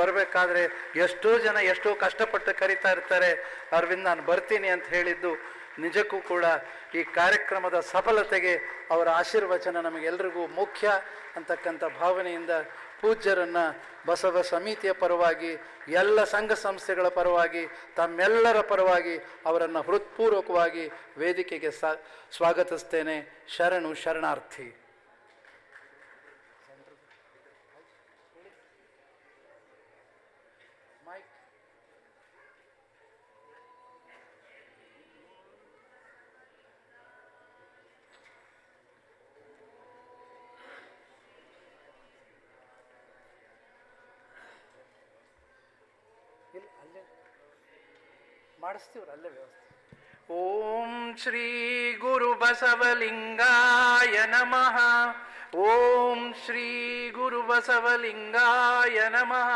ಬರಬೇಕಾದ್ರೆ ಎಷ್ಟೋ ಜನ ಎಷ್ಟೋ ಕಷ್ಟಪಟ್ಟು ಕರಿತಾ ಇರ್ತಾರೆ. ಅರವಿಂದ್, ನಾನು ಬರ್ತೀನಿ ಅಂತ ಹೇಳಿದ್ದು ನಿಜಕ್ಕೂ ಕೂಡ ಈ ಕಾರ್ಯಕ್ರಮದ ಸಫಲತೆಗೆ ಅವರ ಆಶೀರ್ವಚನ ನಮಗೆಲ್ಲರಿಗೂ ಮುಖ್ಯ ಅಂತಕ್ಕಂಥ ಭಾವನೆಯಿಂದ ಪೂಜ್ಯರನ್ನು ಬಸವ ಸಮಿತಿಯ ಪರವಾಗಿ, ಎಲ್ಲ ಸಂಘ ಸಂಸ್ಥೆಗಳ ಪರವಾಗಿ, ತಮ್ಮೆಲ್ಲರ ಪರವಾಗಿ ಅವರನ್ನು ಹೃತ್ಪೂರ್ವಕವಾಗಿ ವೇದಿಕೆಗೆ ಸ್ವಾಗತಿಸ್ತೇನೆ. ಶರಣು ಶರಣಾರ್ಥಿ. ಮಾಡಿಸ್ತೀವ್ರ ಅಲ್ಲೇ ವ್ಯವಸ್ಥೆ ಓಂ ಶ್ರೀ ಗುರು ಬಸವಲಿಂಗಾಯ ನಮಃ ಓಂ ಶ್ರೀ ಗುರು ಬಸವಲಿಂಗಾಯ ನಮಃ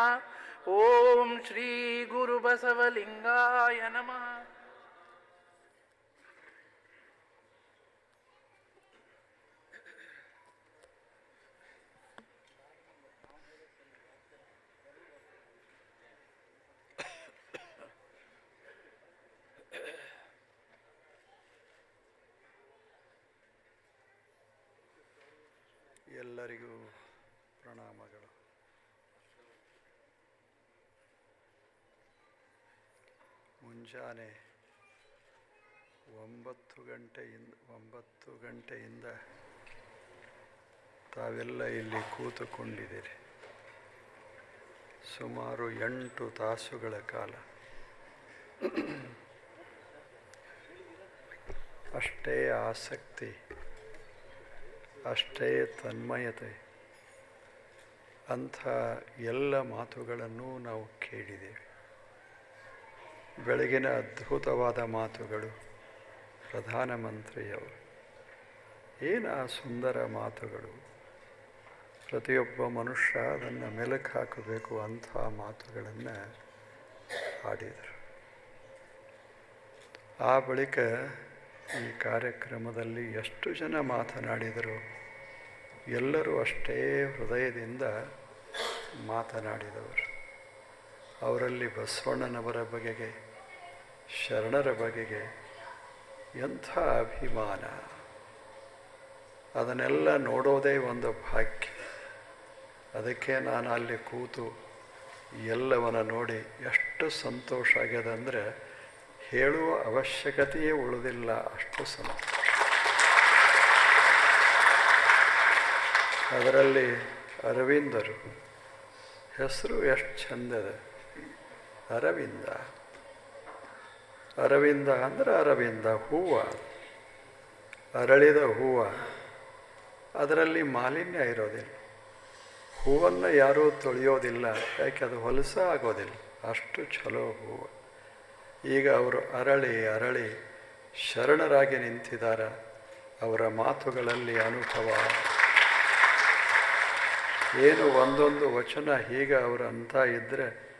ಓಂ ಶ್ರೀ ಗುರು ಬಸವಲಿಂಗಾಯ ನಮಃ ಮುಂಜಾನೆ ಒಂಬತ್ತು ಗಂಟೆಯಿಂದ ಒಂಬತ್ತು ಗಂಟೆಯಿಂದ ತಾವೆಲ್ಲ ಇಲ್ಲಿ ಕೂತುಕೊಂಡಿದ್ದೀರಿ. ಸುಮಾರು ಎಂಟು ತಾಸುಗಳ ಕಾಲ. ಅಷ್ಟೇ ಆಸಕ್ತಿ, ಅಷ್ಟೇ ತನ್ಮಯತೆ, ಅಂಥ ಎಲ್ಲ ಮಾತುಗಳನ್ನು ನಾವು ಕೇಳಿದ್ದೇವೆ. ಬೆಳಗಿನ ಅದ್ಭುತವಾದ ಮಾತುಗಳು. ಪ್ರಧಾನಮಂತ್ರಿಯವರು ಏನು ಆ ಸುಂದರ ಮಾತುಗಳು? ಪ್ರತಿಯೊಬ್ಬ ಮನುಷ್ಯ ಅದನ್ನು ಮೆಲುಕು ಹಾಕಬೇಕು ಅಂಥ ಮಾತುಗಳನ್ನು ಆಡಿದರು ಆ ಬಳಿಕ ಈ ಕಾರ್ಯಕ್ರಮದಲ್ಲಿ ಎಷ್ಟು ಜನ ಮಾತನಾಡಿದರು? ಎಲ್ಲರೂ ಅಷ್ಟೇ ಹೃದಯದಿಂದ ಮಾತನಾಡಿದವರು. ಅವರಲ್ಲಿ ಬಸವಣ್ಣನವರ ಬಗೆಗೆ ಶರಣರ ಬಗೆಗೆ ಎಂಥ ಅಭಿಮಾನ. ಅದನ್ನೆಲ್ಲ ನೋಡೋದೇ ಒಂದು ಭಾಗ್ಯ. ಅದಕ್ಕೆ ನಾನು ಅಲ್ಲಿ ಕೂತು ಎಲ್ಲವನ್ನ ನೋಡಿ ಎಷ್ಟು ಸಂತೋಷ ಆಗ್ಯದ ಅಂದರೆ ಹೇಳುವ ಅವಶ್ಯಕತೆಯೇ ಉಳಿದಿಲ್ಲ, ಅಷ್ಟು ಸಂತೋಷ. ಅದರಲ್ಲಿ ಅರವಿಂದರು, ಹೆಸರು ಎಷ್ಟು ಚಂದದ. ಅರವಿಂದ. ಅರವಿಂದ ಅಂದ್ರೆ ಅರವಿಂದ ಹೂವು, ಅರಳಿದ ಹೂವು. ಅದರಲ್ಲಿ ಮಾಲಿನ್ಯ ಇರೋದಿಲ್ಲ. ಹೂವನ್ನು ಯಾರೂ ತೊಳೆಯೋದಿಲ್ಲ, ಯಾಕೆ ಅದು ಹೊಲಸ ಆಗೋದಿಲ್ಲ? ಅಷ್ಟು ಚಲೋ ಹೂವು. ಈಗ ಅವರು ಅರಳಿ ಅರಳಿ ಶರಣರಾಗಿ ನಿಂತಿದ್ದಾರೆ ಅವರ ಮಾತುಗಳಲ್ಲಿ ಅನುಭವ. ಏನು ಒಂದೊಂದು ವಚನ ಹೀಗೆ ಅವರು ಅಂತ ಇದ್ದರೆ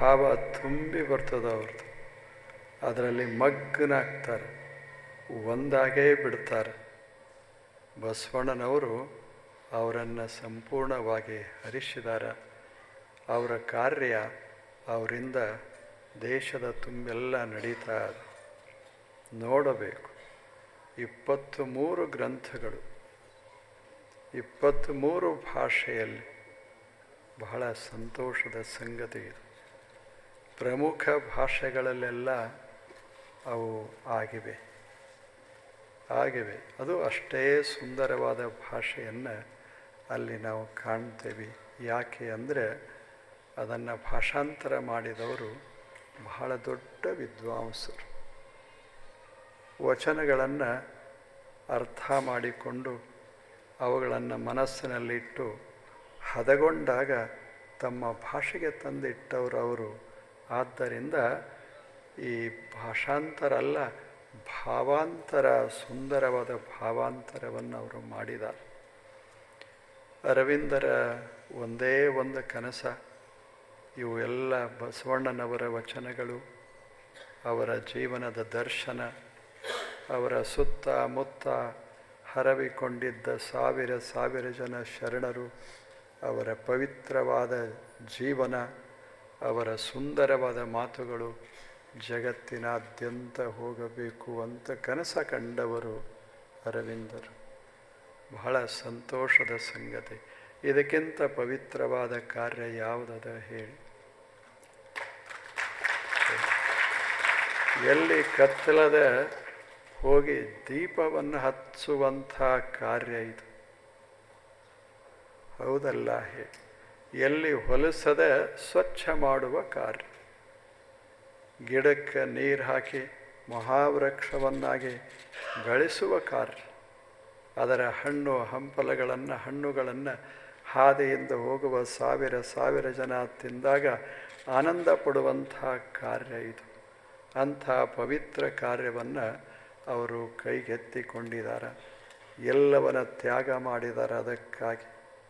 ಭಾವ ತುಂಬಿ ಬರ್ತದೆ ಅವ್ರದ್ದು ಅದರಲ್ಲಿ ಮಗ್ನಾಗ್ತಾರೆ. ಒಂದಾಗೇ ಬಿಡ್ತಾರೆ. ಬಸವಣ್ಣನವರು ಅವರನ್ನು ಸಂಪೂರ್ಣವಾಗಿ ಹರಿಸಿದ್ದಾರೆ. ಅವರ ಕಾರ್ಯ ಅವರಿಂದ ದೇಶದ ತುಂಬೆಲ್ಲ ನಡೀತಾ ನೋಡಬೇಕು. ಇಪ್ಪತ್ತು ಮೂರು ಗ್ರಂಥಗಳು. ಇಪ್ಪತ್ತ್ಮೂರು ಭಾಷೆಯಲ್ಲಿ ಬಹಳ ಸಂತೋಷದ ಸಂಗತಿ ಇದು. ಪ್ರಮುಖ ಭಾಷೆಗಳಲ್ಲೆಲ್ಲ ಅವು ಆಗಿವೆ. ಆಗಿವೆ. ಅದು ಅಷ್ಟೇ ಸುಂದರವಾದ ಭಾಷೆಯನ್ನು ಅಲ್ಲಿ ನಾವು ಕಾಣ್ತೇವೆ. ಯಾಕೆ ಅಂದರೆ ಅದನ್ನು ಭಾಷಾಂತರ ಮಾಡಿದವರು ಬಹಳ ದೊಡ್ಡ ವಿದ್ವಾಂಸರು. ವಚನಗಳನ್ನು ಅರ್ಥ ಮಾಡಿಕೊಂಡು ಅವುಗಳನ್ನು ಮನಸ್ಸಿನಲ್ಲಿಟ್ಟು ಹದಗೊಂಡಾಗ ತಮ್ಮ ಭಾಷೆಗೆ ತಂದಿಟ್ಟವರು ಅವರು. ಆದ್ದರಿಂದ ಈ ಭಾಷಾಂತರ ಅಲ್ಲ, ಭಾವಾಂತರ, ಸುಂದರವಾದ ಭಾವಾಂತರವನ್ನು ಅವರು ಮಾಡಿದ ಅರವಿಂದರ ಒಂದೇ ಒಂದು ಕನಸ, ಇವು ಎಲ್ಲ ಬಸವಣ್ಣನವರ ವಚನಗಳು, ಅವರ ಜೀವನದ ದರ್ಶನ, ಅವರ ಸುತ್ತ ಮುತ್ತ ಹರವಿಕೊಂಡಿದ್ದ ಸಾವಿರ ಸಾವಿರ ಜನ ಶರಣರು, ಅವರ ಪವಿತ್ರವಾದ ಜೀವನ, ಅವರ ಸುಂದರವಾದ ಮಾತುಗಳು ಜಗತ್ತಿನಾದ್ಯಂತ ಹೋಗಬೇಕು ಅಂತ ಕನಸ ಕಂಡವರು ಅರವಿಂದರು. ಬಹಳ ಸಂತೋಷದ ಸಂಗತಿ. ಇದಕ್ಕಿಂತ ಪವಿತ್ರವಾದ ಕಾರ್ಯ ಯಾವುದದ ಹೇಳಿ. ಎಲ್ಲಿ ಕತ್ತಲದ ಹೋಗಿ ದೀಪವನ್ನು ಹಚ್ಚುವಂಥ ಕಾರ್ಯ ಇದು. ಹೌದಲ್ಲ ಹೇಳಿ. ಎಲ್ಲಿ ಹೊಲಸದ ಸ್ವಚ್ಛ ಮಾಡುವ ಕಾರ್ಯ. ಗಿಡಕ್ಕೆ ನೀರು ಹಾಕಿ ಮಹಾವೃಕ್ಷವನ್ನಾಗಿ ಬೆಳೆಸುವ ಕಾರ್ಯ. ಅದರ ಹಣ್ಣು ಹಂಪಲಗಳನ್ನು, ಹಣ್ಣುಗಳನ್ನು ಹಾದಿಯಿಂದ ಹೋಗುವ ಸಾವಿರ ಸಾವಿರ ಜನ ತಿಂದಾಗ ಆನಂದ ಪಡುವಂಥ ಕಾರ್ಯ ಇದು. ಅಂಥ ಪವಿತ್ರ ಕಾರ್ಯವನ್ನು ಅವರು ಕೈಗೆತ್ತಿಕೊಂಡಿದ್ದಾರೆ ಎಲ್ಲವನ ತ್ಯಾಗ ಮಾಡಿದ್ದಾರೆ ಅದಕ್ಕಾಗಿ.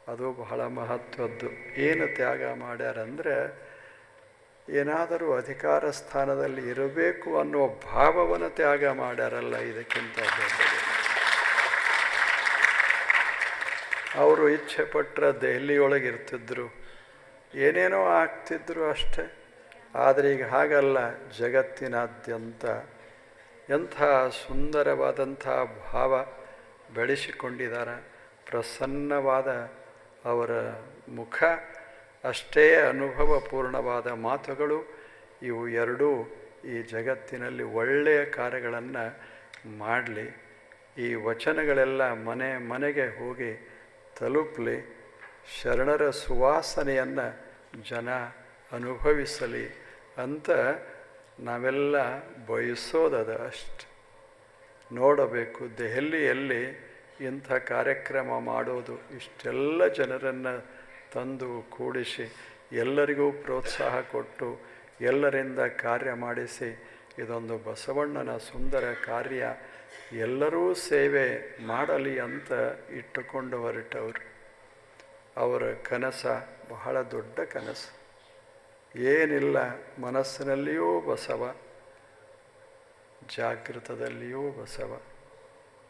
ಅದು ಬಹಳ ಮಹತ್ವದ್ದು. ಏನು ತ್ಯಾಗ ಮಾಡ್ಯಾರಂದರೆ ಏನಾದರೂ ಅಧಿಕಾರ ಸ್ಥಾನದಲ್ಲಿ ಇರಬೇಕು ಅನ್ನೋ ಭಾವವನ್ನು ತ್ಯಾಗ ಮಾಡ್ಯಾರಲ್ಲ ಇದಕ್ಕಿಂತ ದೊಡ್ಡದು. ಅವರು ಇಚ್ಛೆ ಪಟ್ಟರೆ ದೆಹಲಿಯೊಳಗೆ ಇರ್ತಿದ್ರು ಏನೇನೋ ಆಗ್ತಿದ್ರು ಅಷ್ಟೇ. ಆದರೆ ಈಗ ಹಾಗಲ್ಲ, ಜಗತ್ತಿನಾದ್ಯಂತ ಎಂಥ ಸುಂದರವಾದಂಥ ಭಾವ ಬೆಳೆಸಿಕೊಂಡಿದ್ದಾರೆ ಪ್ರಸನ್ನವಾದ ಅವರ ಮುಖ. ಅಷ್ಟೇ ಅನುಭವಪೂರ್ಣವಾದ ಮಾತುಗಳು. ಇವು ಎರಡೂ ಈ ಜಗತ್ತಿನಲ್ಲಿ ಒಳ್ಳೆಯ ಕಾರ್ಯಗಳನ್ನು ಮಾಡಲಿ. ಈ ವಚನಗಳೆಲ್ಲ ಮನೆ ಮನೆಗೆ ಹೋಗಿ ತಲುಪಲಿ. ಶರಣರ ಸುವಾಸನೆಯನ್ನು ಜನ ಅನುಭವಿಸಲಿ ಅಂತ ನಾವೆಲ್ಲ ಬಯಸೋದದ ಅಷ್ಟು. ನೋಡಬೇಕು ದೆಹಲಿಯಲ್ಲಿ ಇಂಥ ಕಾರ್ಯಕ್ರಮ ಮಾಡೋದು ಇಷ್ಟೆಲ್ಲ ಜನರನ್ನು ತಂದು ಕೂಡಿಸಿ ಎಲ್ಲರಿಗೂ ಪ್ರೋತ್ಸಾಹ ಕೊಟ್ಟು ಎಲ್ಲರಿಂದ ಕಾರ್ಯ ಮಾಡಿಸಿ ಇದೊಂದು ಬಸವಣ್ಣನ ಸುಂದರ ಕಾರ್ಯ. ಎಲ್ಲರೂ ಸೇವೆ ಮಾಡಲಿ ಅಂತ ಇಟ್ಟುಕೊಂಡು ಹೊರಟವರು. ಅವರ ಕನಸ ಬಹಳ ದೊಡ್ಡ ಕನಸು. ಏನಿಲ್ಲ ಮನಸ್ಸಿನಲ್ಲಿಯೂ ಬಸವ, ಜಾಗೃತದಲ್ಲಿಯೂ ಬಸವ.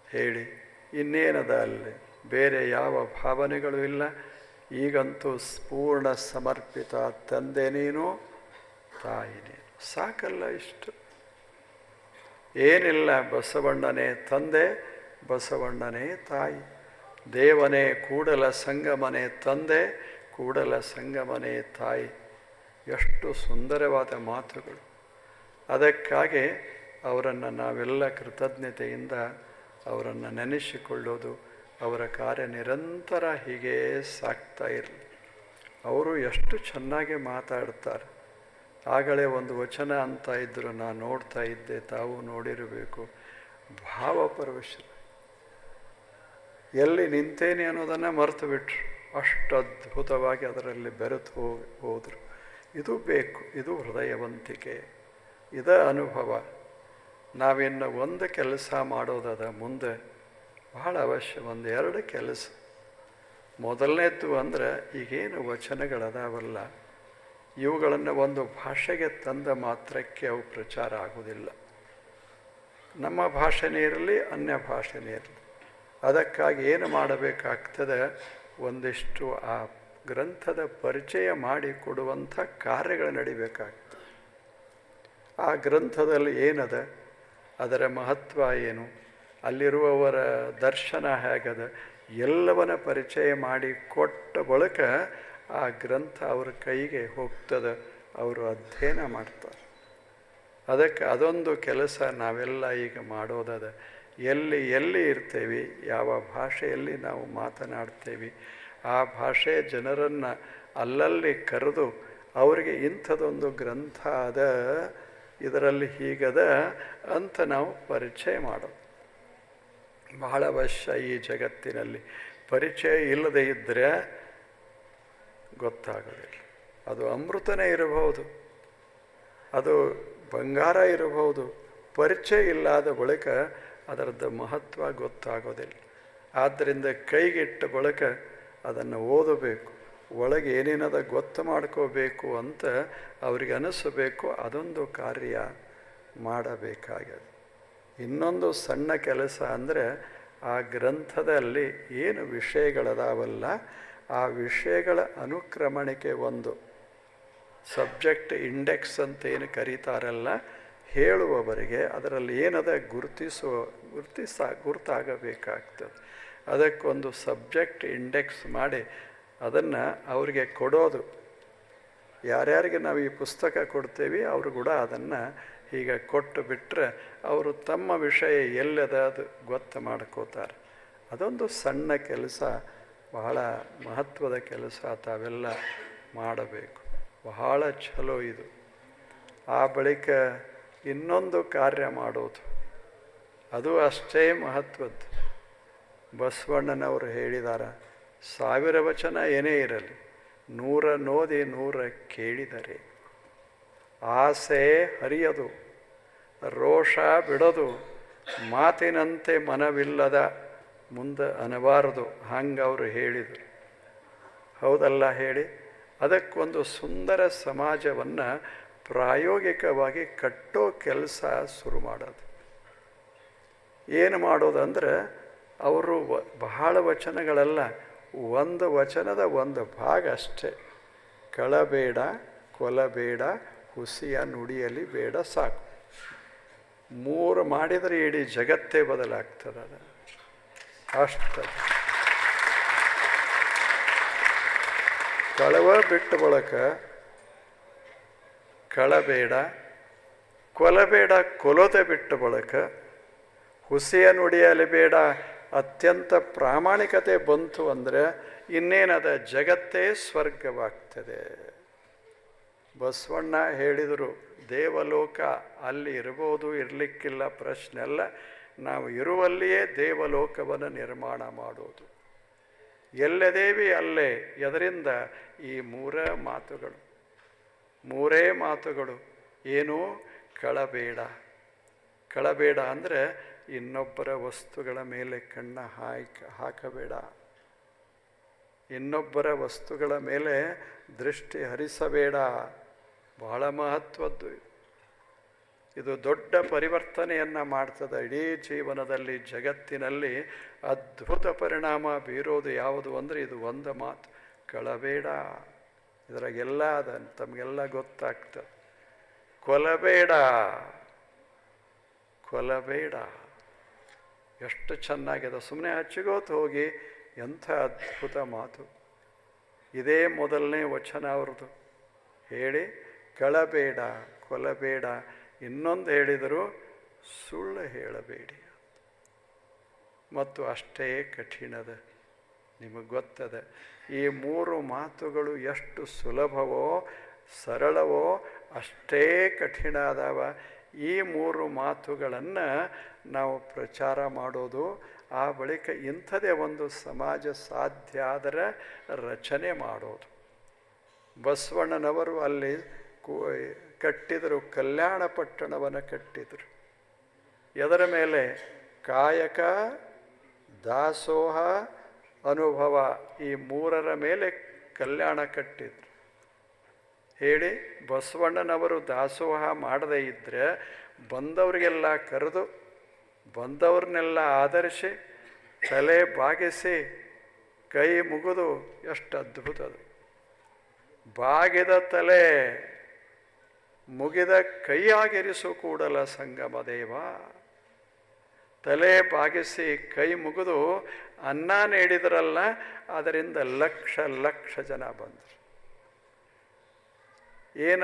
ಹೇಳಿ, ಇನ್ನೇನದ ಅಲ್ಲಿ? ಬೇರೆ ಯಾವ ಭಾವನೆಗಳು ಇಲ್ಲ? ಈಗಂತೂ ಪೂರ್ಣ ಸಮರ್ಪಿತ ತಂದೆ ನೀನು, ತಾಯಿ ನೀನು. ಸಾಕಲ್ಲ ಇಷ್ಟು. ಏನಿಲ್ಲ ಬಸವಣ್ಣನೇ ತಂದೆ, ಬಸವಣ್ಣನೇ ತಾಯಿ. ದೇವನೇ ಕೂಡಲ ಸಂಗಮನೆ ತಂದೆ, ಕೂಡಲ ಸಂಗಮನೆ ತಾಯಿ. ಎಷ್ಟು ಸುಂದರವಾದ ಮಾತುಗಳು. ಅದಕ್ಕಾಗಿ ಅವರನ್ನು ನಾವೆಲ್ಲ ಕೃತಜ್ಞತೆಯಿಂದ ಅವರನ್ನು ನೆನೆಸಿಕೊಳ್ಳೋದು ಅವರ ಕಾರ್ಯ ನಿರಂತರ ಹೀಗೆ ಸಾಕ್ತಾ ಇರಲಿ. ಅವರು ಎಷ್ಟು ಚೆನ್ನಾಗಿ ಮಾತಾಡ್ತಾರೆ. ಆಗಲೇ ಒಂದು ವಚನ ಅಂತ ಇದ್ದರು ನಾನು ನೋಡ್ತಾ ಇದ್ದೆ, ತಾವು ನೋಡಿರಬೇಕು. ಭಾವಪರವಶ ಎಲ್ಲಿ ನಿಂತೇನೆ ಅನ್ನೋದನ್ನು ಮರೆತು ಬಿಟ್ರು. ಅಷ್ಟು ಅದ್ಭುತವಾಗಿ ಅದರಲ್ಲಿ ಬೆರೆತು ಹೋಗಿ ಹೋದರು. ಇದು ಬೇಕು, ಇದು ಹೃದಯವಂತಿಕೆ. ಇದ ಅನುಭವ. ನಾವಿನ್ನು ಒಂದು ಕೆಲಸ ಮಾಡೋದದ ಮುಂದೆ ಬಹಳ ಅವಶ್ಯ ಒಂದು ಎರಡು ಕೆಲಸ. ಮೊದಲನೇದ್ದು ಅಂದರೆ ಈಗೇನು ವಚನಗಳದಾವಲ್ಲ, ಇವುಗಳನ್ನು ಒಂದು ಭಾಷೆಗೆ ತಂದ ಮಾತ್ರಕ್ಕೆ ಅವು ಪ್ರಚಾರ ಆಗುವುದಿಲ್ಲ. ನಮ್ಮ ಭಾಷೆನೇ ಇರಲಿ ಅನ್ಯ ಭಾಷೆನೇ ಇರಲಿ ಅದಕ್ಕಾಗಿ ಏನು ಮಾಡಬೇಕಾಗ್ತದೆ? ಒಂದಿಷ್ಟು ಆ ಗ್ರಂಥದ ಪರಿಚಯ ಮಾಡಿಕೊಡುವಂಥ ಕಾರ್ಯಗಳು ನಡಿಬೇಕಾಗ್ತದೆ. ಆ ಗ್ರಂಥದಲ್ಲಿ ಏನದ? ಅದರ ಮಹತ್ವ ಏನು? ಅಲ್ಲಿರುವವರ ದರ್ಶನ ಹೇಗದ? ಎಲ್ಲವನ್ನ ಪರಿಚಯ ಮಾಡಿ ಕೊಟ್ಟ ಬಳಿಕ ಆ ಗ್ರಂಥ ಅವ್ರ ಕೈಗೆ ಹೋಗ್ತದ. ಅವರು ಅಧ್ಯಯನ ಮಾಡ್ತಾರೆ. ಅದಕ್ಕೆ ಅದೊಂದು ಕೆಲಸ ನಾವೆಲ್ಲ ಈಗ ಮಾಡೋದದ. ಎಲ್ಲಿ ಎಲ್ಲಿ ಇರ್ತೇವೆ, ಯಾವ ಭಾಷೆಯಲ್ಲಿ ನಾವು ಮಾತನಾಡ್ತೇವೆ, ಆ ಭಾಷೆ ಜನರನ್ನು ಅಲ್ಲಲ್ಲಿ ಕರೆದು ಅವರಿಗೆ ಇಂಥದೊಂದು ಗ್ರಂಥ ಅದ, ಇದರಲ್ಲಿ ಹೀಗದ ಅಂತ ನಾವು ಪರಿಚಯ ಮಾಡೋದು. ಬಹಳ ವರ್ಷ ಈ ಜಗತ್ತಿನಲ್ಲಿ ಪರಿಚಯ ಇಲ್ಲದೆ ಇದ್ದರೆ ಗೊತ್ತಾಗೋದಿಲ್ಲ. ಅದು ಅಮೃತನೇ ಇರಬಹುದು, ಅದು ಬಂಗಾರ ಇರಬಹುದು, ಪರಿಚಯ ಇಲ್ಲದ ಬಳಿಕ ಅದರದ್ದು ಮಹತ್ವ ಗೊತ್ತಾಗೋದಿಲ್ಲ. ಆದ್ದರಿಂದ ಕೈಗಿಟ್ಟ ಬಳಿಕ ಅದನ್ನು ಓದಬೇಕು, ಒಳಗೆ ಏನೇನದ ಗೊತ್ತು ಮಾಡ್ಕೋಬೇಕು ಅಂತ ಅವರಿಗೆ ಅನಿಸಬೇಕು, ಅದೊಂದು ಕಾರ್ಯ ಮಾಡಬೇಕಾಗ್ಯದ ಇನ್ನೊಂದು ಸಣ್ಣ ಕೆಲಸ ಅಂದರೆ ಆ ಗ್ರಂಥದಲ್ಲಿ ಏನು ವಿಷಯಗಳದಾವಲ್ಲ, ಆ ವಿಷಯಗಳ ಅನುಕ್ರಮಣಿಕೆ ಒಂದು. ಸಬ್ಜೆಕ್ಟ್ ಇಂಡೆಕ್ಸ್ ಅಂತ ಏನು ಕರೀತಾರಲ್ಲ, ಹೇಳುವವರಿಗೆ ಅದರಲ್ಲಿ ಏನದ ಗುರುತಿಸುವ, ಗುರುತಿಸ, ಗುರುತಾಗಬೇಕಾಗ್ತದೆ. ಅದಕ್ಕೊಂದು ಸಬ್ಜೆಕ್ಟ್ ಇಂಡೆಕ್ಸ್ ಮಾಡಿ ಅದನ್ನು ಅವರಿಗೆ ಕೊಡೋದು. ಯಾರ್ಯಾರಿಗೆ ನಾವು ಈ ಪುಸ್ತಕ ಕೊಡ್ತೇವೆ, ಅವರು ಕೂಡ ಅದನ್ನು ಹೀಗೆ ಕೊಟ್ಟು ಬಿಟ್ಟರೆ ಅವರು ತಮ್ಮ ವಿಷಯ ಎಲ್ಲದ ಅದು ಗೊತ್ತು ಮಾಡ್ಕೋತಾರೆ. ಅದೊಂದು ಸಣ್ಣ ಕೆಲಸ, ಬಹಳ ಮಹತ್ವದ ಕೆಲಸ ತಾವೆಲ್ಲ ಮಾಡಬೇಕು. ಬಹಳ ಚಲೋ ಇದು. ಆ ಬಳಿಕ ಇನ್ನೊಂದು ಕಾರ್ಯ ಮಾಡೋದು. ಅದು ಅಷ್ಟೇ ಮಹತ್ವದ್ದು. ಬಸವಣ್ಣನವರು ಹೇಳಿದಾರ, ಸಾವಿರ ವಚನ ಏನೇ ಇರಲಿ, ನೂರ ನೋದಿ ನೂರ ಕೇಳಿದರೆ ಆಸೆ ಹರಿಯದು, ರೋಷ ಬಿಡದು, ಮಾತಿನಂತೆ ಮನವಿಲ್ಲದ ಮುಂದೆ ಅನಬಾರದು ಹಂಗೆ ಅವರು ಹೇಳಿದರು. ಹೌದಲ್ಲ ಹೇಳಿ, ಅದಕ್ಕೊಂದು ಸುಂದರ ಸಮಾಜವನ್ನು ಪ್ರಾಯೋಗಿಕವಾಗಿ ಕಟ್ಟೋ ಕೆಲಸ ಶುರು ಮಾಡೋದು. ಏನು ಮಾಡೋದಂದ್ರೆ, ಅವರು ವ- ಬಹಳ ವಚನಗಳೆಲ್ಲ, ಒಂದು ವಚನದ ಒಂದು ಭಾಗ ಅಷ್ಟೇ. ಕಳಬೇಡ, ಕೊಲಬೇಡ ಹುಸಿಯ ನುಡಿಯಲಿ ಬೇಡ ಸಾಕು. ಮೂರು ಮಾಡಿದರೆ ಇಡೀ ಜಗತ್ತೇ ಬದಲಾಗ್ತದ ಅಷ್ಟ. ಕಳವ ಬಿಟ್ಟ ಬಳಕ ಕಳಬೇಡ, ಕೊಲಬೇಡ ಕೊಲೋದೆ ಬಿಟ್ಟ ಬಳಕ ಹುಸಿಯ ನುಡಿಯಲಿ ಬೇಡ. ಅತ್ಯಂತ ಪ್ರಾಮಾಣಿಕತೆ ಬಂತು ಅಂದರೆ ಇನ್ನೇನದ? ಜಗತ್ತೇ ಸ್ವರ್ಗವಾಗ್ತದೆ. ಬಸವಣ್ಣ ಹೇಳಿದರು, ದೇವಲೋಕ ಅಲ್ಲಿ ಇರ್ಬೋದು ಇರಲಿಕ್ಕಿಲ್ಲ ಪ್ರಶ್ನೆ ಅಲ್ಲ. ನಾವು ಇರುವಲ್ಲಿಯೇ ದೇವಲೋಕವನ್ನು ನಿರ್ಮಾಣ ಮಾಡೋದು. ಎಲ್ಲದೇವಿ ಅಲ್ಲೇ. ಎದರಿಂದ? ಈ ಮೂರ ಮಾತುಗಳು. ಮೂರೇ ಮಾತುಗಳು. ಏನು? ಕಳಬೇಡ. ಕಳಬೇಡ ಅಂದರೆ ಇನ್ನೊಬ್ಬರ ವಸ್ತುಗಳ ಮೇಲೆ ಕಣ್ಣ ಹಾಯ್ಕ, ಹಾಕಬೇಡ. ಇನ್ನೊಬ್ಬರ ವಸ್ತುಗಳ ಮೇಲೆ ದೃಷ್ಟಿ ಹರಿಸಬೇಡ. ಬಹಳ ಮಹತ್ವದ್ದು ಇದು. ದೊಡ್ಡ ಪರಿವರ್ತನೆಯನ್ನು ಮಾಡ್ತದೆ ಇಡೀ ಜೀವನದಲ್ಲಿ, ಜಗತ್ತಿನಲ್ಲಿ ಅದ್ಭುತ ಪರಿಣಾಮ ಬೀರೋದು ಯಾವುದು ಅಂದರೆ ಇದು ಒಂದು ಮಾತು, ಕಳಬೇಡ. ಇದರಾಗೆಲ್ಲ ಅದ, ತಮಗೆಲ್ಲ ಗೊತ್ತಾಗ್ತದೆ. ಕೊಲಬೇಡ. ಕೊಲಬೇಡ. ಎಷ್ಟು ಚೆನ್ನಾಗಿದೆ ಸುಮ್ಮನೆ ಹಚ್ಚಿಗೋತು ಹೋಗಿ ಎಂಥ ಅದ್ಭುತ ಮಾತು. ಇದೇ ಮೊದಲನೇ ವಚನ ಅವ್ರದ್ದು. ಹೇಳಿ ಕಳಬೇಡ ಕೊಲಬೇಡ ಇನ್ನೊಂದು ಹೇಳಿದರು ಸುಳ್ಳು ಹೇಳಬೇಡಿ. ಮತ್ತು ಅಷ್ಟೇ ಕಠಿಣದ ನಿಮಗೆ ಗೊತ್ತದ, ಈ ಮೂರು ಮಾತುಗಳು ಎಷ್ಟು ಸುಲಭವೋ, ಸರಳವೋ, ಅಷ್ಟೇ ಕಠಿಣ ಅದಾವ ಈ ಮೂರು ಮಾತುಗಳನ್ನು ನಾವು ಪ್ರಚಾರ ಮಾಡೋದು, ಆ ಬಳಿಕ ಇಂಥದೇ ಒಂದು ಸಮಾಜ ಸಾಧ್ಯ ಆದರೆ ರಚನೆ ಮಾಡೋದು. ಬಸವಣ್ಣನವರು ಅಲ್ಲಿ ಕಟ್ಟಿದರು, ಕಲ್ಯಾಣ ಪಟ್ಟಣವನ್ನು ಕಟ್ಟಿದರು. ಎದರ ಮೇಲೆ ಕಾಯಕ, ದಾಸೋಹ, ಅನುಭವ ಈ ಮೂರರ ಮೇಲೆ ಕಲ್ಯಾಣ ಕಟ್ಟಿದ್ರು. ಹೇಳಿ, ಬಸವಣ್ಣನವರು ದಾಸೋಹ ಮಾಡದೇ ಇದ್ದರೆ ಬಂದವರಿಗೆಲ್ಲ ಕರೆದು, ಬಂದವ್ರನ್ನೆಲ್ಲ ಆಧರಿಸಿ, ತಲೆ ಬಾಗಿಸಿ, ಕೈ ಮುಗಿದು, ಎಷ್ಟು ಅದ್ಭುತ ಅದು. ಬಾಗಿದ ತಲೆ ಮುಗಿದ ಕೈಯಾಗಿರಿಸು ಕೂಡಲ ಸಂಗಮ ದೇವ. ತಲೆ ಬಾಗಿಸಿ ಕೈ ಮುಗಿದು ಅನ್ನ ನೀಡಿದ್ರಲ್ಲ, ಅದರಿಂದ ಲಕ್ಷ ಲಕ್ಷ ಜನ ಬಂದರು. ಏನ,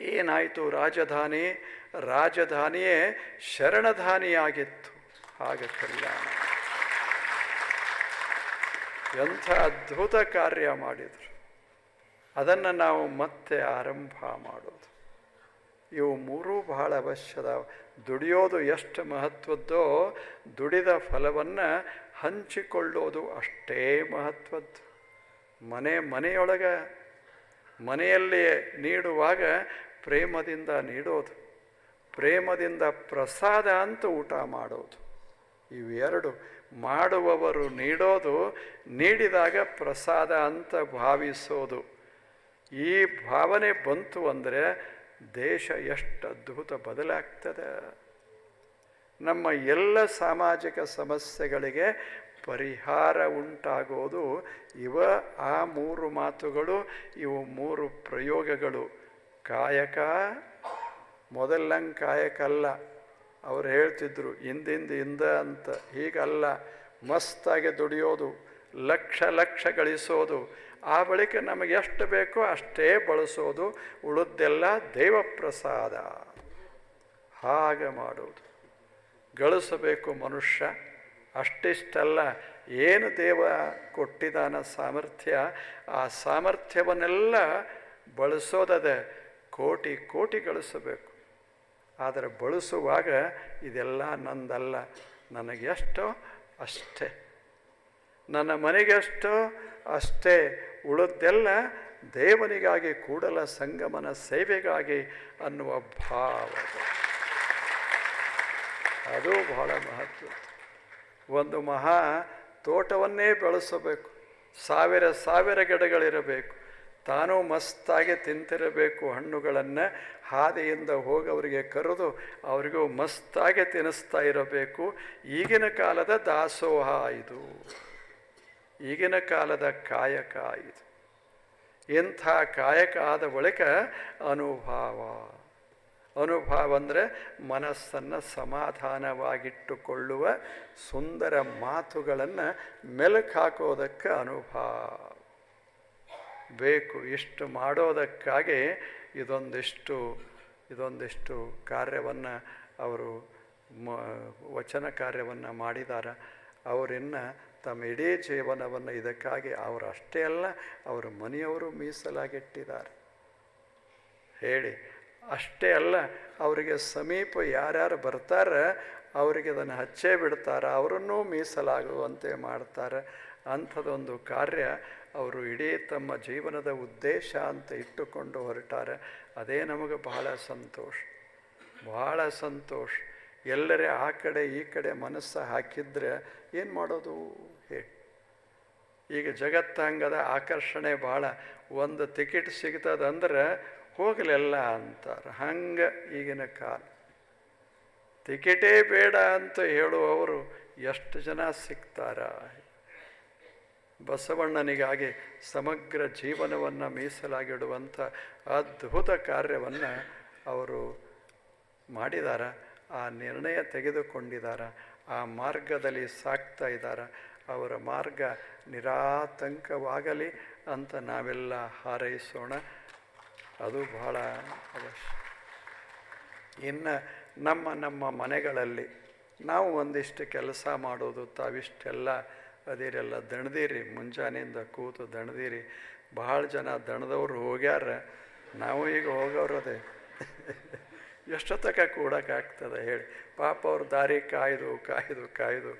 ಏನಾಯಿತು ರಾಜಧಾನಿ? ರಾಜಧಾನಿಯೇ ಶರಣಧಾನಿಯಾಗಿತ್ತು. ಹಾಗೆ ಕಲ್ಯಾಣ. ಎಂಥ ಅದ್ಭುತ ಕಾರ್ಯ ಮಾಡಿದರು. ಅದನ್ನು ನಾವು ಮತ್ತೆ ಆರಂಭ ಮಾಡೋದು. ಇವು ಮೂರೂ ಬಹಳ ಅವಶ್ಯದ ದುಡಿಯೋದು ಎಷ್ಟು ಮಹತ್ವದ್ದೋ ದುಡಿದ ಫಲವನ್ನು ಹಂಚಿಕೊಳ್ಳೋದು ಅಷ್ಟೇ ಮಹತ್ವದ್ದು. ಮನೆ ಮನೆಯೊಳಗೆ ಮನೆಯಲ್ಲಿ ನೀಡುವಾಗ ಪ್ರೇಮದಿಂದ ನೀಡೋದು. ಪ್ರೇಮದಿಂದ ಪ್ರಸಾದ ಅಂತ ಊಟ ಮಾಡೋದು. ಇವೆರಡು ಮಾಡುವವರು ನೀಡೋದು, ನೀಡಿದಾಗ ಪ್ರಸಾದ ಅಂತ ಭಾವಿಸೋದು. ಈ ಭಾವನೆ ಬಂತು ಅಂದರೆ ದೇಶ ಎಷ್ಟು ಅದ್ಭುತ ಬದಲಾಗ್ತದೆ. ನಮ್ಮ ಎಲ್ಲ ಸಾಮಾಜಿಕ ಸಮಸ್ಯೆಗಳಿಗೆ ಪರಿಹಾರ ಉಂಟಾಗೋದು ಇವ ಆ ಮೂರು ಮಾತುಗಳು, ಇವು ಮೂರು ಪ್ರಯೋಗಗಳು. ಕಾಯಕ, ಮೊದಲಂಗೆ ಕಾಯಕಲ್ಲ ಅವ್ರು ಹೇಳ್ತಿದ್ರು, ಹಿಂದಿಂದ ಹಿಂದ ಅಂತ. ಹೀಗಲ್ಲ. ಮಸ್ತಾಗಿ ದುಡಿಯೋದು, ಲಕ್ಷ ಲಕ್ಷ ಗಳಿಸೋದು. ಆ ಬಳಿಕ ನಮಗೆ ಎಷ್ಟು ಬೇಕೋ ಅಷ್ಟೇ ಬಳಸೋದು, ಉಳಿದೆಲ್ಲ ದೇವಪ್ರಸಾದ. ಹಾಗೆ ಮಾಡೋದು ಗಳಿಸಬೇಕು ಮನುಷ್ಯ, ಅಷ್ಟಿಷ್ಟಲ್ಲ, ಏನು ದೇವ ಕೊಟ್ಟಿದಾನ ಸಾಮರ್ಥ್ಯ, ಆ ಸಾಮರ್ಥ್ಯವನ್ನೆಲ್ಲ ಬಳಸೋದದೆ ಕೋಟಿ ಕೋಟಿ ಗಳಿಸಬೇಕು. ಆದರೆ ಬಳಸುವಾಗ ಇದೆಲ್ಲ ನಂದಲ್ಲ, ನನಗೆಷ್ಟೋ ಅಷ್ಟೇ. ನನ್ನ ಮನೆಗೆಷ್ಟೋ ಅಷ್ಟೇ. ಉಳಿದೆಲ್ಲ ದೇವನಿಗಾಗಿ ಕೂಡಲ ಸಂಗಮನ ಸೇವೆಗಾಗಿ ಅನ್ನುವ ಭಾವ ಅದು. ಬಹಳ ಮಹತ್ವ. ಒಂದು ಮಹಾ ತೋಟವನ್ನೇ ಬೆಳೆಸಬೇಕು. ಸಾವಿರ ಸಾವಿರ ಗಿಡಗಳಿರಬೇಕು. ತಾನೂ ಮಸ್ತಾಗಿ ತಿಂತಿರಬೇಕು ಹಣ್ಣುಗಳನ್ನು ಹಾದಿಯಿಂದ ಹೋಗವರಿಗೆ ಕರೆದು ಅವರಿಗೂ ಮಸ್ತಾಗಿ ತಿನ್ನಿಸ್ತಾ ಇರಬೇಕು. ಈಗಿನ ಕಾಲದ ದಾಸೋಹ ಇದು. ಈಗಿನ ಕಾಲದ ಕಾಯಕ ಇದು. ಎಂಥ ಕಾಯಕ ಆದ ಬಳಿಕ ಅನುಭಾವ. ಅನುಭಾವ ಅಂದರೆ ಮನಸ್ಸನ್ನು ಸಮಾಧಾನವಾಗಿಟ್ಟುಕೊಳ್ಳುವ ಸುಂದರ ಮಾತುಗಳನ್ನು ಮೆಲುಕು ಹಾಕೋದಕ್ಕೆ ಅನುಭಾವ. ಬೇಕು ಇಷ್ಟು ಮಾಡೋದಕ್ಕಾಗಿ ಇದೊಂದಿಷ್ಟು ಇದೊಂದಿಷ್ಟು ಕಾರ್ಯವನ್ನು ಅವರು ಮ, ವಚನ ಕಾರ್ಯವನ್ನು ಮಾಡಿದ್ದಾರೆ ಅವರಿನ್ನು ತಮ್ಮ ಇಡೀ ಜೀವನವನ್ನು ಇದಕ್ಕಾಗಿ ಅವರು ಅಷ್ಟೇ ಅಲ್ಲ, ಅವರ ಮನೆಯವರು ಮೀಸಲಾಗಿಟ್ಟಿದ್ದಾರೆ. ಹೇಳಿ, ಅಷ್ಟೇ ಅಲ್ಲ, ಅವರಿಗೆ ಸಮೀಪ ಯಾರ್ಯಾರು ಬರ್ತಾರೆ, ಅವರಿಗೆ ಅದನ್ನು ಹಚ್ಚೇ ಬಿಡ್ತಾರೆ, ಅವರನ್ನು ಮೀಸಲಾಗುವಂತೆ ಮಾಡ್ತಾರೆ. ಅಂಥದ್ದೊಂದು ಕಾರ್ಯ ಅವರು ಇಡೀ ತಮ್ಮ ಜೀವನದ ಉದ್ದೇಶ ಅಂತ ಇಟ್ಟುಕೊಂಡು ಹೊರಟಾರೆ. ಅದೇ ನಮಗೆ ಬಹಳ ಸಂತೋಷ. ಬಹಳ ಸಂತೋಷ. ಎಲ್ಲರೇ ಆ ಕಡೆ ಈ ಕಡೆ ಮನಸ್ಸು ಹಾಕಿದ್ರೆ ಏನು ಮಾಡೋದು? ಈಗ ಜಗತ್ತಂಗದ ಆಕರ್ಷಣೆ ಭಾಳ. ಒಂದು ಟಿಕೆಟ್ ಸಿಗ್ತದಂದ್ರೆ ಹೋಗಲಿಲ್ಲ ಅಂತಾರೆ. ಹಂಗೆ ಈಗಿನ ಕಾಲ. ಟಿಕೆಟೇ ಬೇಡ ಅಂತ ಹೇಳುವವರು ಎಷ್ಟು ಜನ ಸಿಗ್ತಾರ? ಬಸವಣ್ಣನಿಗಾಗಿ ಸಮಗ್ರ ಜೀವನವನ್ನು ಮೀಸಲಾಗಿಡುವಂಥ ಅದ್ಭುತ ಕಾರ್ಯವನ್ನು ಅವರು ಮಾಡಿದಾರ. ಆ ನಿರ್ಣಯ ತೆಗೆದುಕೊಂಡಿದ್ದಾರೆ ಆ ಮಾರ್ಗದಲ್ಲಿ ಸಾಕ್ತಾ ಇದ್ದಾರೆ ಅವರ ಮಾರ್ಗ ನಿರಾತಂಕವಾಗಲಿ ಅಂತ ನಾವೆಲ್ಲ ಹಾರೈಸೋಣ. ಅದು ಬಹಳ ಅವಶ್ಯ. ಇನ್ನು ನಮ್ಮ ನಮ್ಮ ಮನೆಗಳಲ್ಲಿ ನಾವು ಒಂದಿಷ್ಟು ಕೆಲಸ ಮಾಡೋದು, ತಾವಿಷ್ಟೆಲ್ಲ ಅದಿರೆಲ್ಲ ದಣದಿರಿ, ಮುಂಜಾನೆಯಿಂದ ಕೂತು ದಣದಿರಿ. ಭಾಳ ಜನ ದಣದವ್ರು ಹೋಗ್ಯಾರ. ನಾವು ಈಗ ಹೋಗೋರದೆ ಎಷ್ಟೊತ್ತಕ ಕೂಡಕ್ಕಾಗ್ತದೆ ಹೇಳಿ. ಪಾಪ ಅವ್ರ ದಾರಿ ಕಾಯ್ದು ಕಾಯ್ದು ಕಾಯ್ದು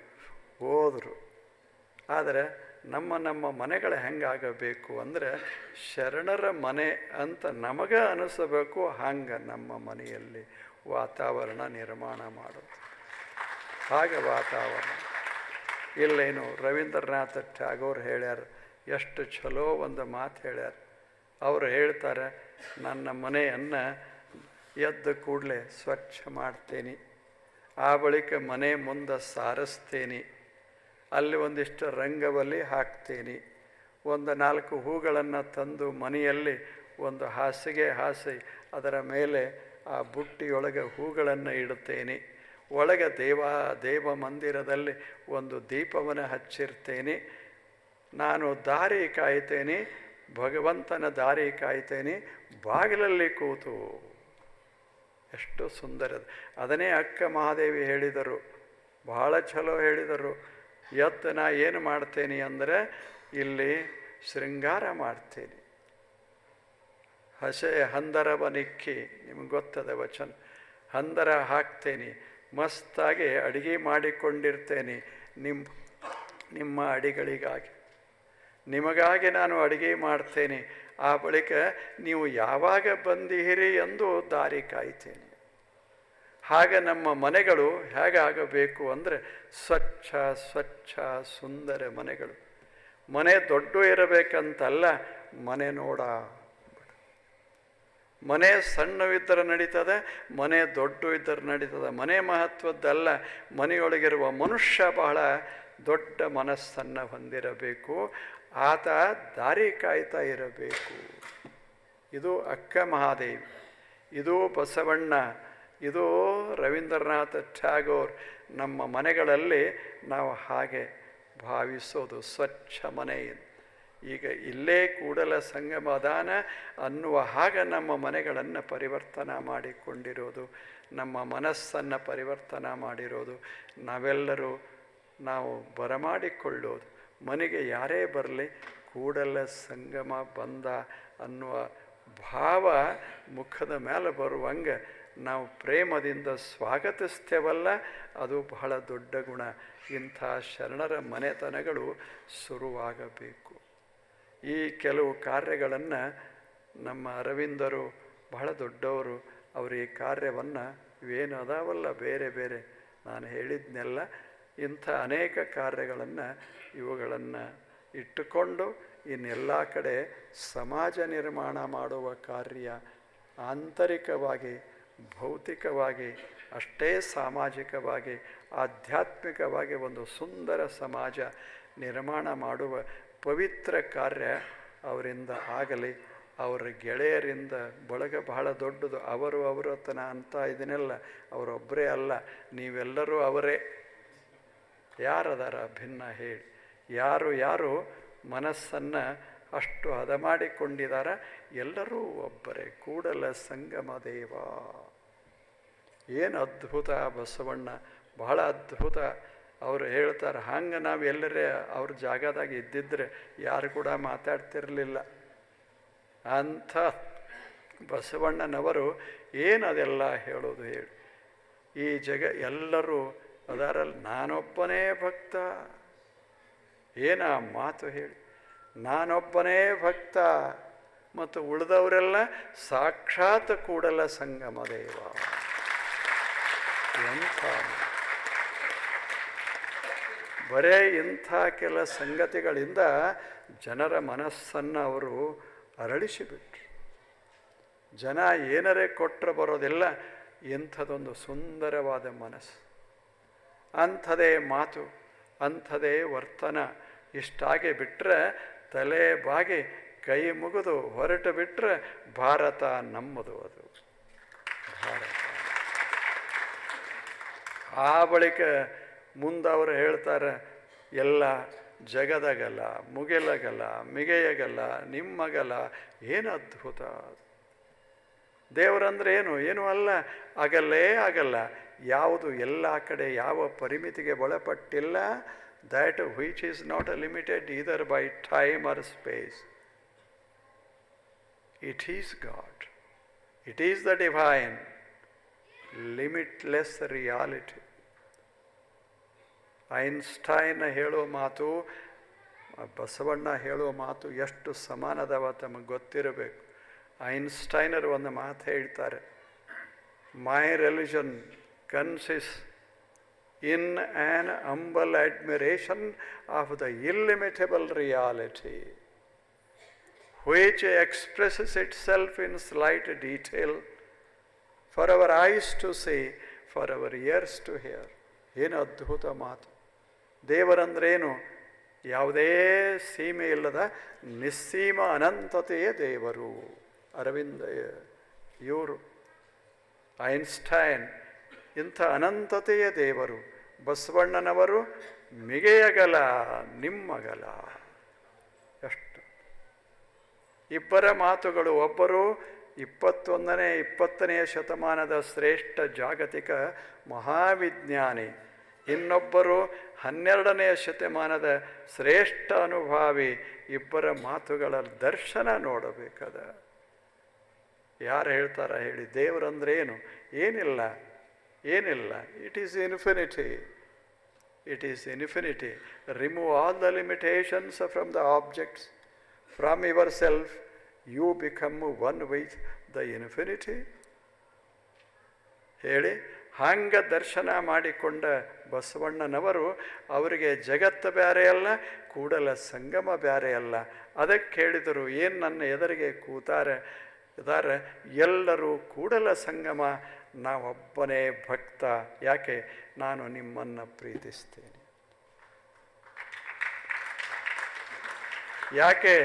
ಹೋದರು. ಆದರೆ ನಮ್ಮ ನಮ್ಮ ಮನೆಗಳು ಹೆಂಗಾಗಬೇಕು ಅಂದರೆ ಶರಣರ ಮನೆ ಅಂತ ನಮಗೆ ಅನಿಸಬೇಕು, ಹಂಗೆ ನಮ್ಮ ಮನೆಯಲ್ಲಿ ವಾತಾವರಣ ನಿರ್ಮಾಣ ಮಾಡೋದು. ಹಾಗೆ ವಾತಾವರಣ. ಇಲ್ಲೇನು ರವೀಂದ್ರನಾಥ ಟ್ಯಾಗೋರ್ ಹೇಳ್ಯಾರ, ಎಷ್ಟು ಚಲೋ ಒಂದು ಮಾತು ಹೇಳ್ಯಾರ. ಅವರು ಹೇಳ್ತಾರೆ, ನನ್ನ ಮನೆಯನ್ನು ಎದ್ದ ಕೂಡಲೇ ಸ್ವಚ್ಛ ಮಾಡ್ತೇನೆ. ಆ ಬಳಿಕ ಮನೆ ಮುಂದೆ ಸಾರಿಸ್ತೇನೆ. ಅಲ್ಲಿ ಒಂದಿಷ್ಟು ರಂಗವಲ್ಲಿ ಹಾಕ್ತೀನಿ. ಒಂದು ನಾಲ್ಕು ಹೂಗಳನ್ನು ತಂದು ಮನೆಯಲ್ಲಿ ಒಂದು ಹಾಸಿಗೆ ಹಾಸಿ ಅದರ ಮೇಲೆ ಆ ಬುಟ್ಟಿಯೊಳಗೆ ಹೂಗಳನ್ನು ಇಡುತ್ತೇನೆ. ಒಳಗೆ ದೇವ ದೇವ ಮಂದಿರದಲ್ಲಿ ಒಂದು ದೀಪವನ್ನು ಹಚ್ಚಿರ್ತೇನೆ. ನಾನು ದಾರಿ ಕಾಯ್ತೇನೆ, ಭಗವಂತನ ದಾರಿ ಕಾಯ್ತೇನೆ, ಬಾಗಿಲಲ್ಲಿ ಕೂತು. ಎಷ್ಟು ಸುಂದರ. ಅದನ್ನೇ ಅಕ್ಕ ಮಹಾದೇವಿ ಹೇಳಿದರು. ಬಹಳ ಚಲೋ ಹೇಳಿದರು. ಎದ್ದು ನಾ ಏನು ಮಾಡ್ತೇನೆ ಅಂದರೆ ಇಲ್ಲಿ ಶೃಂಗಾರ ಮಾಡ್ತೇನೆ. ಹಸೆ ಹಂದರವ ನಿಕ್ಕಿ, ನಿಮ್ಗೆ ಗೊತ್ತದ ವಚನ. ಹಂದರ ಹಾಕ್ತೇನೆ, ಮಸ್ತಾಗಿ ಅಡಿಗೆ ಮಾಡಿಕೊಂಡಿರ್ತೇನೆ ನಿಮ್ಮ ನಿಮ್ಮ ಅಡಿಗಳಿಗಾಗಿ. ನಿಮಗಾಗಿ ನಾನು ಅಡಿಗೆ ಮಾಡ್ತೇನೆ. ಆ ಬಳಿಕ ನೀವು ಯಾವಾಗ ಬಂದಿರಿ ಎಂದು ದಾರಿ ಕಾಯ್ತೇನೆ. ಹಾಗೆ ನಮ್ಮ ಮನೆಗಳು ಹೇಗಾಗಬೇಕು ಅಂದರೆ ಸ್ವಚ್ಛ ಸ್ವಚ್ಛ, ಸುಂದರ ಮನೆಗಳು. ಮನೆ ದೊಡ್ಡ ಇರಬೇಕಂತಲ್ಲ, ಮನೆ ನೋಡ. ಮನೆ ಸಣ್ಣವಿದ್ದರೆ ನಡೀತದೆ, ಮನೆ ದೊಡ್ಡ ಇದ್ದರೆ ನಡೀತದೆ. ಮನೆ ಮಹತ್ವದ್ದಲ್ಲ, ಮನೆಯೊಳಗಿರುವ ಮನುಷ್ಯ ಬಹಳ ದೊಡ್ಡ ಮನಸ್ಸನ್ನು ಹೊಂದಿರಬೇಕು. ಆತ ದಾರಿ ಕಾಯ್ತಾ ಇರಬೇಕು. ಇದು ಅಕ್ಕ ಮಹಾದೇವಿ. ಇದು ಬಸವಣ್ಣ ಇದು ರವೀಂದ್ರನಾಥ ಟ್ಯಾಗೋರ್ ನಮ್ಮ ಮನೆಗಳಲ್ಲಿ ನಾವು ಹಾಗೆ ಭಾವಿಸೋದು ಸ್ವಚ್ಛ ಮನೆ. ಈಗ ಇಲ್ಲೇ ಕೂಡಲ ಸಂಗಮದಾನ ಅನ್ನುವ ಹಾಗೆ ನಮ್ಮ ಮನೆಗಳನ್ನು ಪರಿವರ್ತನೆ ಮಾಡಿಕೊಂಡಿರೋದು. ನಮ್ಮ ಮನಸ್ಸನ್ನು ಪರಿವರ್ತನೆ ಮಾಡಿರೋದು. ನಾವೆಲ್ಲರೂ ನಾವು ಬರಮಾಡಿಕೊಳ್ಳೋದು. ಮನೆಗೆ ಯಾರೇ ಬರಲಿ ಕೂಡಲ ಸಂಗಮ ಬಂದ ಅನ್ನುವ ಭಾವ ಮುಖದ ಮೇಲೆ ಬರುವಂಗೆ ನಾವು ಪ್ರೇಮದಿಂದ ಸ್ವಾಗತಿಸ್ತೇವಲ್ಲ, ಅದು ಬಹಳ ದೊಡ್ಡ ಗುಣ. ಇಂಥ ಶರಣರ ಮನೆತನಗಳು ಶುರುವಾಗಬೇಕು. ಈ ಕೆಲವು ಕಾರ್ಯಗಳನ್ನು ನಮ್ಮ ಅರವಿಂದರು, ಬಹಳ ದೊಡ್ಡವರು, ಅವರು ಈ ಕಾರ್ಯವನ್ನು ಇವೇನು ಅದಾವಲ್ಲ ಬೇರೆ ಬೇರೆ ನಾನು ಹೇಳಿದ್ನೆಲ್ಲ, ಇಂಥ ಅನೇಕ ಕಾರ್ಯಗಳನ್ನು ಇವುಗಳನ್ನು ಇಟ್ಟುಕೊಂಡು ಇನ್ನೆಲ್ಲ ಕಡೆ ಸಮಾಜ ನಿರ್ಮಾಣ ಮಾಡುವ ಕಾರ್ಯ ಆಂತರಿಕವಾಗಿ ಭೌತಿಕವಾಗಿ ಅಷ್ಟೇ ಸಾಮಾಜಿಕವಾಗಿ, ಆಧ್ಯಾತ್ಮಿಕವಾಗಿ ಒಂದು ಸುಂದರ ಸಮಾಜ ನಿರ್ಮಾಣ ಮಾಡುವ ಪವಿತ್ರ ಕಾರ್ಯ ಅವರಿಂದ ಆಗಲಿ, ಅವರ ಗೆಳೆಯರಿಂದ ಬಳಗ ಬಹಳ ದೊಡ್ಡದು. ಅವರು ಅವರತನ ಅಂತ ಇದನ್ನೆಲ್ಲ ಅವರೊಬ್ಬರೇ ಅಲ್ಲ, ನೀವೆಲ್ಲರೂ ಅವರೇ. ಯಾರದಾರ ಭಿನ್ನ ಹೇಳಿ. ಯಾರು ಯಾರು ಮನಸ್ಸನ್ನು ಅಷ್ಟು ಹದ ಮಾಡಿಕೊಂಡಿದಾರ, ಎಲ್ಲರೂ ಒಬ್ಬರೇ. ಕೂಡಲ ಸಂಗಮ ದೇವ. ಏನು ಅದ್ಭುತ ಬಸವಣ್ಣ, ಬಹಳ ಅದ್ಭುತ. ಅವರು ಹೇಳ್ತಾರೆ, ಹಂಗೆ ನಾವು ಎಲ್ಲರೇ ಅವ್ರ ಜಾಗದಾಗ ಇದ್ದಿದ್ರೆ ಯಾರು ಕೂಡ ಮಾತಾಡ್ತಿರಲಿಲ್ಲ. ಅಂಥ ಬಸವಣ್ಣನವರು ಏನು ಅದೆಲ್ಲ ಹೇಳೋದು ಹೇಳಿ. ಈ ಜಗ ಎಲ್ಲರೂ ಅದರಲ್ಲಿ ನಾನೊಬ್ಬನೇ ಭಕ್ತ. ಏನ ಮಾತು ಹೇಳಿ. ನಾನೊಬ್ಬನೇ ಭಕ್ತ ಮತ್ತು ಉಳಿದವರೆಲ್ಲ ಸಾಕ್ಷಾತ್ ಕೂಡಲ ಸಂಗಮ ದೇವ. ಎಂಥ ಬರೇ ಇಂಥ ಕೆಲ ಸಂಗತಿಗಳಿಂದ ಜನರ ಮನಸ್ಸನ್ನು ಅವರು ಅರಳಿಸಿಬಿಟ್ರು. ಜನ ಏನರೇ ಕೊಟ್ಟರೆ ಬರೋದಿಲ್ಲ, ಇಂಥದೊಂದು ಸುಂದರವಾದ ಮನಸ್ಸು. ಅಂಥದೇ ಮಾತು, ಅಂಥದೇ ವರ್ತನ, ಇಷ್ಟಾಗಿ ಬಿಟ್ಟರೆ ತಲೆ ಬಾಗಿ ಕೈ ಮುಗಿದು ಹೊರಟು ಬಿಟ್ಟರೆ ಭಾರತ ನಮ್ಮದು ಅದು. ಆ ಬಳಿಕ ಮುಂದವರು ಹೇಳ್ತಾರೆ, ಎಲ್ಲ ಜಗದಗಲ ಮುಗಿಲಗಲ ಮಿಗೆಯಗಲ ನಿಮ್ಮಗಲ ಏನು ಅದ್ಭುತ? ದೇವರಂದ್ರೆ ಏನು? ಏನು ಅಲ್ಲ. ಆಗಲ್ಲೇ ಆಗಲ್ಲ. ಯಾವುದು ಎಲ್ಲ ಕಡೆ ಯಾವ ಪರಿಮಿತಿಗೆ ಒಳಪಟ್ಟಿಲ್ಲ. That which is not limited either by time or space it is God it is the divine limitless reality. Einstein ಹೇಳೋ ಮಾತು, ಬಸವಣ್ಣ ಹೇಳೋ ಮಾತು ಎಷ್ಟು ಸಮಾನದವ ತಮಗೆ ಗೊತ್ತಿರಬೇಕು. ಐನ್ಸ್ಟೈನರ್ ಒಂದು ಮಾತು ಹೇಳ್ತಾರೆ my religion consists in an humble admiration of the illimitable reality which expresses itself in slight detail for our eyes to see for our ears to hear ಏನು ಅದ್ಭುತ ಮಾತು. ದೇವರಂದ್ರೇನು? ಯಾವುದೇ ಸೀಮೆ ಇಲ್ಲದ ನಿಸ್ಸೀಮ ಅನಂತತೆಯೇ ದೇವರು. ಅರವಿಂದ ಇವರು. ಐನ್ಸ್ಟೈನ್, ಇಂಥ ಅನಂತತೆಯ ದೇವರು. ಬಸವಣ್ಣನವರು, ಮಿಗೆಯಗಲ, ನಿಮ್ಮಗಲ. ಎಷ್ಟು ಇಬ್ಬರ ಮಾತುಗಳು ಒಬ್ಬರು ಇಪ್ಪತ್ತೊಂದನೇ, ಇಪ್ಪತ್ತನೆಯ ಶತಮಾನದ ಶ್ರೇಷ್ಠ ಜಾಗತಿಕ ಮಹಾವಿಜ್ಞಾನಿ. ಇನ್ನೊಬ್ಬರು ಹನ್ನೆರಡನೆಯ ಶತಮಾನದ ಶ್ರೇಷ್ಠ ಅನುಭಾವಿ. ಇಬ್ಬರ ಮಾತುಗಳ ದರ್ಶನ ನೋಡಬೇಕದ. ಯಾರು ಹೇಳ್ತಾರ ಹೇಳಿ, ದೇವರಂದ್ರೆ ಏನು? ಏನಿಲ್ಲ ಏನಿಲ್ಲ. It is infinity it is infinity remove all the limitations from the objects from yourself you become one with the infinity ಹೇಳಿ, ಹಂಗ ದರ್ಶನ ಮಾಡಿಕೊಂಡ ಬಸವಣ್ಣನವರು ಅವರಿಗೆ ಜಗತ್ತು ಬೇರೆ ಅಲ್ಲ, ಕೂಡಲ ಸಂಗಮ ಬೇರೆ ಅಲ್ಲ. ಅದಕ್ಕೆ ಹೇಳಿದರು, ಏನು ನನ್ನ ಎದುರಿಗೆ ಕೂತಾರೆ? ಇದ್ದಾರೆ ಎಲ್ಲರೂ ಕೂಡಲ ಸಂಗಮ, ನಾವೊಬ್ಬನೇ ಭಕ್ತ, ಯಾಕೆ? ನಾನು ನಿಮ್ಮನ್ನು ಪ್ರೀತಿಸ್ತೇನೆ. ಯಾಕೆ?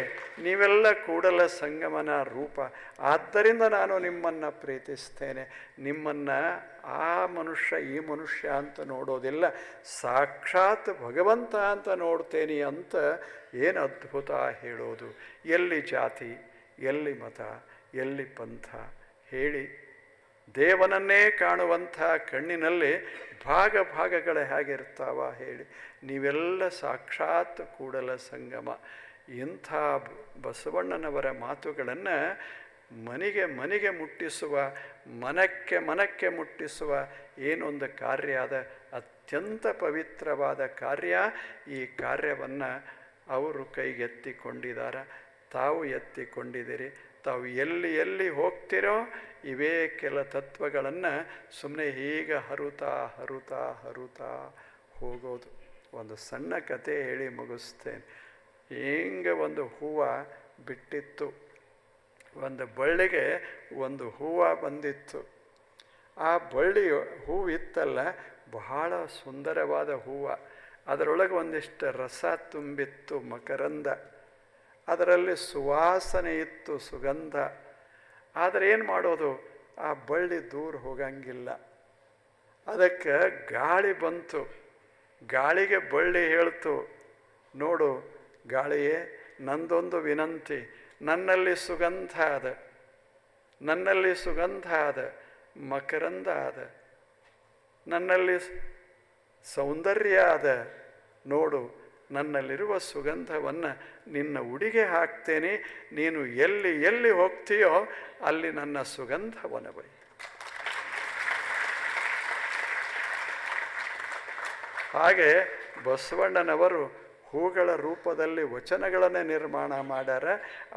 ನೀವೆಲ್ಲ ಕೂಡಲ ಸಂಗಮನ ರೂಪ. ಆದ್ದರಿಂದ ನಾನು ನಿಮ್ಮನ್ನು ಪ್ರೀತಿಸ್ತೇನೆ. ನಿಮ್ಮನ್ನು ಆ ಮನುಷ್ಯ, ಈ ಮನುಷ್ಯ ಅಂತ ನೋಡೋದಿಲ್ಲ. ಸಾಕ್ಷಾತ್ ಭಗವಂತ ಅಂತ ನೋಡ್ತೇನೆ ಅಂತ ಏನು ಅದ್ಭುತ ಹೇಳೋದು. ಎಲ್ಲಿ ಜಾತಿ, ಎಲ್ಲಿ ಮತ, ಎಲ್ಲಿ ಪಂಥ ಹೇಳಿ ದೇವನನ್ನೇ ಕಾಣುವಂಥ ಕಣ್ಣಿನಲ್ಲಿ ಭಾಗ ಭಾಗಗಳ ಹೇಗಿರ್ತಾವ ಹೇಳಿ. ನೀವೆಲ್ಲ ಸಾಕ್ಷಾತ್ ಕೂಡಲ ಸಂಗಮ. ಇಂಥ ಬಸವಣ್ಣನವರ ಮಾತುಗಳನ್ನು ಮನೆಗೆ ಮನೆಗೆ ಮುಟ್ಟಿಸುವ, ಮನಕ್ಕೆ ಮನಕ್ಕೆ ಮುಟ್ಟಿಸುವ ಏನೊಂದು ಕಾರ್ಯ ಅದ ಅತ್ಯಂತ ಪವಿತ್ರವಾದ ಕಾರ್ಯ ಈ ಕಾರ್ಯವನ್ನು ಅವರು ಕೈಗೆತ್ತಿಕೊಂಡಿದ್ದಾರೆ ತಾವು ಎತ್ತಿಕೊಂಡಿದ್ದೀರಿ. ತಾವು ಎಲ್ಲಿ ಎಲ್ಲಿ ಹೋಗ್ತಿರೋ ಇವೇ ಕೆಲ ತತ್ವಗಳನ್ನು ಸುಮ್ಮನೆ ಹೀಗೆ ಹರುತಾ ಹರುತಾ ಹರುತಾ ಹೋಗೋದು. ಒಂದು ಸಣ್ಣ ಕತೆ ಹೇಳಿ ಮುಗಿಸ್ತೇನೆ. ಹಿಂಗೆ ಒಂದು ಹೂವು ಬಿಟ್ಟಿತ್ತು. ಒಂದು ಬಳ್ಳಿಗೆ ಒಂದು ಹೂವು ಬಂದಿತ್ತು. ಆ ಬಳ್ಳಿ ಹೂವಿತ್ತಲ್ಲ, ಬಹಳ ಸುಂದರವಾದ ಹೂವು. ಅದರೊಳಗೆ ಒಂದಿಷ್ಟು ರಸ ತುಂಬಿತ್ತು, ಮಕರಂದ. ಅದರಲ್ಲಿ ಸುವಾಸನೆ ಇತ್ತು, ಸುಗಂಧ. ಆದರೆ ಏನು ಮಾಡೋದು? ಆ ಬಳ್ಳಿ ದೂರ ಹೋಗಂಗಿಲ್ಲ. ಅದಕ್ಕೆ ಗಾಳಿ ಬಂತು. ಗಾಳಿಗೆ ಬಳ್ಳಿ ಹೇಳ್ತು, ನೋಡು ಗಾಳಿಯೇ, ನಂದೊಂದು ವಿನಂತಿ, ನನ್ನಲ್ಲಿ ಸುಗಂಧ ಅದ ನನ್ನಲ್ಲಿ ಸುಗಂಧ ಆದ, ಮಕರಂದ ಆದ, ನನ್ನಲ್ಲಿ ಸೌಂದರ್ಯ ಆದ. ನೋಡು, ನನ್ನಲ್ಲಿರುವ ಸುಗಂಧವನ್ನು ನಿನ್ನ ಉಡಿಗೆ ಹಾಕ್ತೇನೆ, ನೀನು ಎಲ್ಲಿ ಎಲ್ಲಿ ಹೋಗ್ತೀಯೋ ಅಲ್ಲಿ ನನ್ನ ಸುಗಂಧವನ ಬೈ ಹಾಗೆ ಬಸವಣ್ಣನವರು ಹೂಗಳ ರೂಪದಲ್ಲಿ ವಚನಗಳನ್ನೇ ನಿರ್ಮಾಣ ಮಾಡ್ಯಾರ,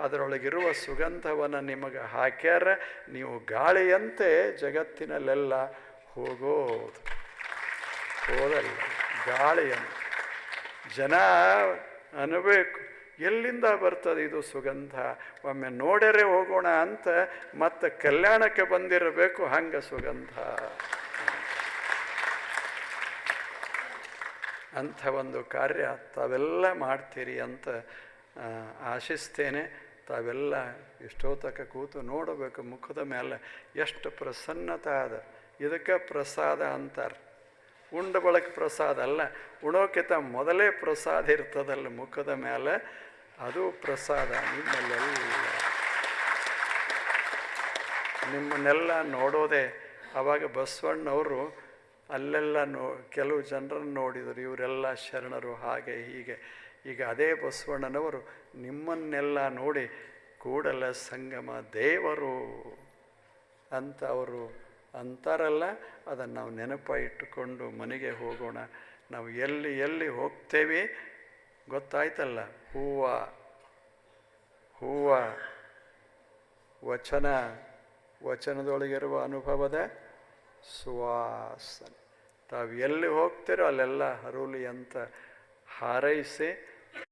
ಅದರೊಳಗಿರುವ ಸುಗಂಧವನ್ನು ನಿಮಗೆ ಹಾಕ್ಯಾರ, ನೀವು ಗಾಳಿಯಂತೆ ಜಗತ್ತಿನಲ್ಲೆಲ್ಲ ಹೋಗೋದು ಹೋದಲ್ಲ ಗಾಳಿಯನ್ನು ಜನ ಅನ್ನಬೇಕು ಎಲ್ಲಿಂದ ಬರ್ತದೆ ಇದು ಸುಗಂಧ? ಒಮ್ಮೆ ನೋಡರೆ ಹೋಗೋಣ ಅಂತ, ಮತ್ತೆ ಕಲ್ಯಾಣಕ್ಕೆ ಬಂದಿರಬೇಕು, ಹಂಗೆ ಸುಗಂಧ. ಅಂಥ ಒಂದು ಕಾರ್ಯ ತಾವೆಲ್ಲ ಮಾಡ್ತೀರಿ ಅಂತ ಆಶಿಸ್ತೇನೆ. ತಾವೆಲ್ಲ ಎಷ್ಟೋ ತನಕ ಕೂತು ನೋಡಬೇಕು ಮುಖದ ಮೇಲೆ ಎಷ್ಟು ಪ್ರಸನ್ನತೆ ಅದ ಇದಕ್ಕೆ ಪ್ರಸಾದ ಅಂತಾರೆ. ಉಂಡ ಬಳಕೆ ಪ್ರಸಾದ ಅಲ್ಲ ಉಣೋಕ್ಕಿಂತ ಮೊದಲೇ ಪ್ರಸಾದ ಇರ್ತದಲ್ಲ ಮುಖದ ಮೇಲೆ, ಅದು ಪ್ರಸಾದ ನಿಮ್ಮಲ್ಲೆಲ್ಲ. ನಿಮ್ಮನ್ನೆಲ್ಲ ನೋಡೋದೇ. ಆವಾಗ ಬಸವಣ್ಣವರು ಅಲ್ಲೆಲ್ಲ ನೋ, ಕೆಲವು ಜನರನ್ನು ನೋಡಿದರು, ಇವರೆಲ್ಲ ಶರಣರು ಹಾಗೆ ಹೀಗೆ. ಈಗ ಅದೇ ಬಸವಣ್ಣನವರು ನಿಮ್ಮನ್ನೆಲ್ಲ ನೋಡಿ ಕೂಡಲ ಸಂಗಮ ದೇವರು ಅಂತ ಅವರು ಅಂತಾರಲ್ಲ, ಅದನ್ನು ನಾವು ನೆನಪ ಇಟ್ಟುಕೊಂಡು ಮನೆಗೆ ಹೋಗೋಣ. ನಾವು ಎಲ್ಲಿ ಎಲ್ಲಿ ಹೋಗ್ತೇವೆ ಗೊತ್ತಾಯ್ತಲ್ಲ? ಹೂವ ಹೂವ, ವಚನ, ವಚನದೊಳಗಿರುವ ಅನುಭವದ ಸುವಾಸನೆ. ತಾವು ಎಲ್ಲಿ ಹೋಗ್ತೀರೋ ಅಲ್ಲೆಲ್ಲ ಹರುಳಿ ಅಂತ ಹಾರೈಸಿ